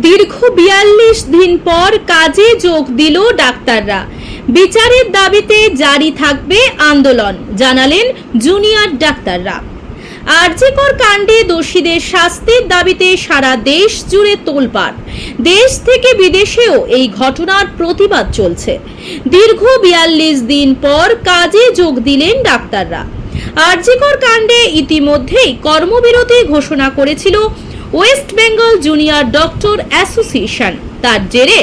দীর্ঘ বিয়াল্লিশ দিন পর কাজে যোগ দিল ডাক্তাররা। বিচারের দাবিতে জারি থাকবে আন্দোলন, জানালেন জুনিয়র ডাক্তাররা। আরজিকর কাণ্ডে দোষীদের শাস্তির দাবিতে সারা দেশ জুড়ে তোলপাড়। দেশ থেকে বিদেশেও এই ঘটনার প্রতিবাদ চলছে। দীর্ঘ বিয়াল্লিশ দিন পর কাজে যোগ দিলেন ডাক্তাররা। আরজিকর কাণ্ডে ইতিমধ্যেই কর্মবিরতি ঘোষণা করেছিল West Bengal junior doctor association. তার জেরে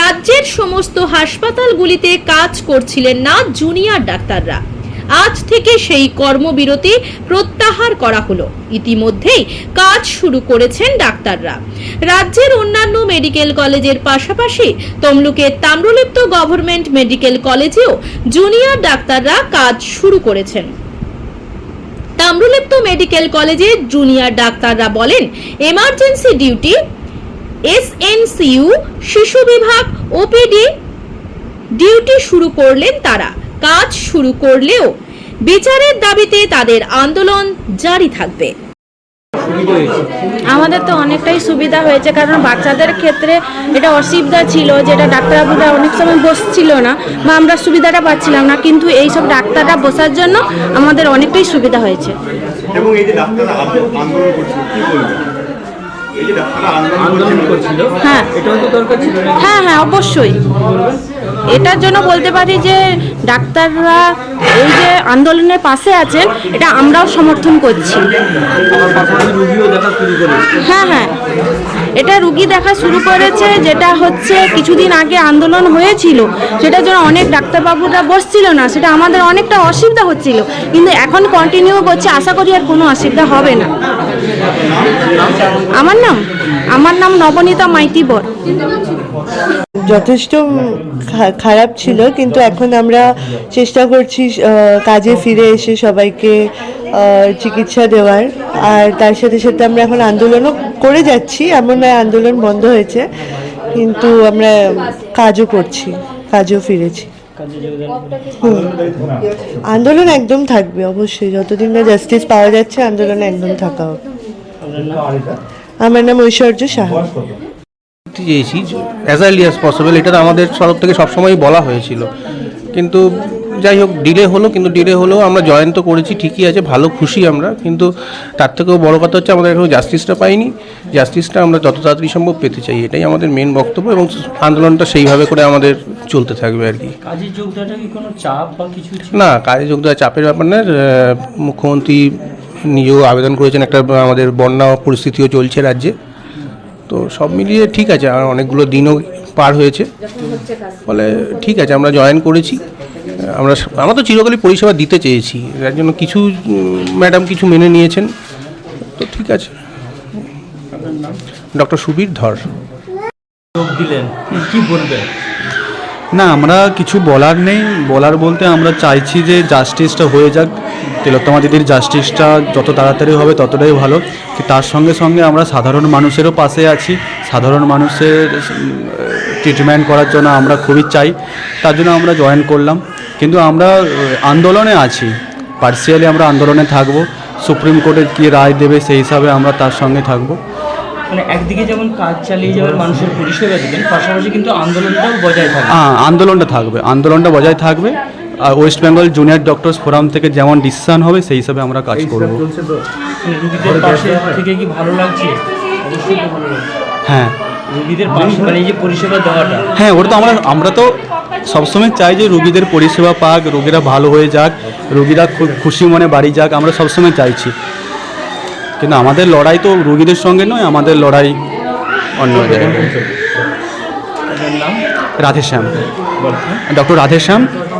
রাজ্যের সমস্ত হাসপাতালগুলিতে কাজ করছিলেন না জুনিয়র ডাক্তাররা। আজ থেকে সেই কর্মবিরতি প্রত্যাহার করা হলো। ইতিমধ্যেই কাজ শুরু করেছেন ডাক্তাররা। রাজ্যের অন্যান্য মেডিকেল কলেজের পাশাপাশি তমলুকের তাম্রলিপ্ত গভর্নমেন্ট মেডিকেল কলেজেও জুনিয়র ডাক্তাররা কাজ শুরু করেছেন। তাম্রলিপ্ত মেডিকেল কলেজের জুনিয়র ডাক্তাররা বলেন, এমার্জেন্সি ডিউটি এসএনসিইউ শিশু বিভাগ, ওপিডি ডিউটি শুরু করলেন তারা, কাজ শুরু করলেও বিচারের দাবিতে তাদের আন্দোলন জারি থাকবে। আমাদের তো অনেকটাই সুবিধা হয়েছে কারণ বাচ্চাদের ক্ষেত্রে এটা অসুবিধা ছিল যেটা ডাক্তারবাবুরা অনেক সময় বসছিল না বা আমরা সুবিধাটা পাচ্ছিলাম না কিন্তু এই সব ডাক্তাররা বসার জন্য আমাদের অনেকটাই সুবিধা হয়েছে। এবং এই যে ডাক্তাররা আন্দোলন করছিল কি বলবেন? এই যে ডাক্তাররা আন্দোলন আন্দোলন করছিল? করছিল হ্যাঁ। এটাও তো দরকার ছিল না হ্যাঁ হ্যাঁ অবশ্যই। এটার জন্য বলতে পারি যে ডাক্তাররা এই যে আন্দোলনের পাশে আছেন এটা আমরাও সমর্থন করছি। হ্যাঁ হ্যাঁ। এটা রুগী দেখা শুরু করেছে, যেটা হচ্ছে কিছুদিন আগে আন্দোলন হয়েছিল। সেটার জন্য অনেক ডাক্তারবাবুরা বসছিল না, সেটা আমাদের অনেকটা অসুবিধা হচ্ছিল। কিন্তু এখন কন্টিনিউ করছে, আশা করি আর কোনো অসুবিধা হবে না। আমার নাম? আমার নাম নবনীতা মাইতি বর। যথেষ্ট খারাপ ছিল, কিন্তু এখন আমরা চেষ্টা করছি কাজে ফিরে এসে সবাইকে চিকিৎসা দেওয়ার। আর তার সাথে সাথে আমরা এখন আন্দোলনও করে যাচ্ছি। এমন নয় আন্দোলন বন্ধ হয়েছে কিন্তু আমরা কাজও করছি কাজও ফিরেছি। হুম। আন্দোলন একদম থাকবে অবশ্যই। যতদিন না জাস্টিস পাওয়া যাচ্ছে আন্দোলন একদম থাকা হবে আমার নাম ঐশ্বর্য সাহা। চেয়েছি অ্যাজ আর্লি অ্যাজ পসিবল এটা তো আমাদের তরফ থেকে সবসময় বলা হয়েছিল। কিন্তু যাই হোক ডিলে হলো কিন্তু ডিলে হলেও আমরা জয়েন তো করেছি ঠিকই আছে ভালো খুশি আমরা। কিন্তু তার থেকেও বড় কথা হচ্ছে আমাদের এখনও জাস্টিসটা পাইনি। জাস্টিসটা আমরা যত তাড়াতাড়ি সম্ভব পেতে চাই এটাই আমাদের মেন বক্তব্য এবং আন্দোলনটা সেইভাবে করে আমাদের চলতে থাকবে আর কি। কোনো চাপ বা কিছু না কাজে যোগ দেওয়া চাপের ব্যাপার না মুখ্যমন্ত্রী নিজেও আবেদন করেছেন একটা আমাদের বন্যা পরিস্থিতিও চলছে রাজ্যে। তো সব মিলিয়ে ঠিক আছে আর অনেকগুলো দিনও পার হয়েছে। ফলে ঠিক আছে আমরা জয়েন করেছি। আমরা আমরা তো চিরকালই পরিষেবা দিতে চেয়েছি। যার জন্য কিছু ম্যাডাম কিছু মেনে নিয়েছেন। তো ঠিক আছে। ডক্টর সুবীর ধর। দিলেন। কি বলবেন? না আমরা কিছু বলার নেই। বলার বলতে আমরা চাইছি যে জাস্টিসটা হয়ে যাক। তিলোত্তমা দিদির জাস্টিসটা যত তাড়াতাড়ি হবে ততটাই ভালো। তার সঙ্গে সঙ্গে আমরা সাধারণ মানুষেরও পাশে আছি। সাধারণ মানুষের ট্রিটমেন্ট করার জন্য আমরা খুবই চাই। তার জন্য আমরা জয়েন করলাম। কিন্তু আমরা আন্দোলনে আছি। পার্সিয়ালি আমরা আন্দোলনে থাকব। সুপ্রিম কোর্টের কী রায় দেবে সেই হিসাবে আমরা তার সঙ্গে থাকব। মানে একদিকে যেমন কাজ চালিয়ে যাওয়ার মানুষের পরিষেবা দিবেন পাশাপাশি কিন্তু আন্দোলনটাও বজায় থাকবে। হ্যাঁ আন্দোলনটা থাকবে। আন্দোলনটা বজায় থাকবে। West Bengal junior doctors forum থেকে যেমন ডিসিশন হবে সেই হিসাবে আমরা কাজ করব। রুগীদের পাশে থেকে কি ভালো লাগছে? অবশ্যই ভালো লাগছে। হ্যাঁ। রুগীদের পাশে মানে এই যে পরিষেবা দেওয়াটা। হ্যাঁ ওটা তো আমরা আমরা তো সবসময় চাই যে রুগীদের পরিষেবা পাক রোগীরা ভালো হয়ে যাক রুগীরা খুব খুশি মনে বাড়ি যাক আমরা সবসময় চাইছি। কিন্তু আমাদের লড়াই তো রুগীদের সঙ্গে নয় আমাদের লড়াই অন্য জায়গায়। রাধেশ্যাম। ডক্টর রাধেশ্যাম।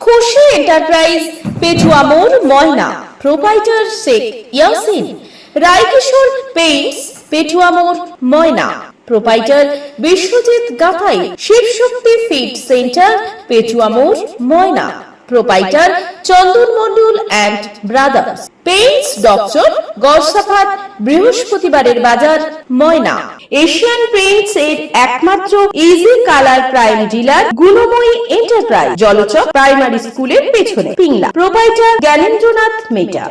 খুশি এন্টারপ্রাইজ পেটুয়া মোড় ময়না প্রোপাইটার শেখ ইয়াসিন রায়কিশোর পেইন্টস পেটুয়া মোড় Moyna proprietor Biswajit Gathai Shibshakti feed centre Petua মোড় Moyna proprietor Chandan Mondal and brothers paints doctor Garsafat বৃহস্পতিবারের বাজার ময়না এশিয়ান পেইন্টস এর একমাত্র easy colour prime dealer Gunamoyee enterprise Jalchak primary স্কুলের পেছনে, পিংলা। প্রোপাইটার জ্ঞানেন্দ্রনাথ মেটা।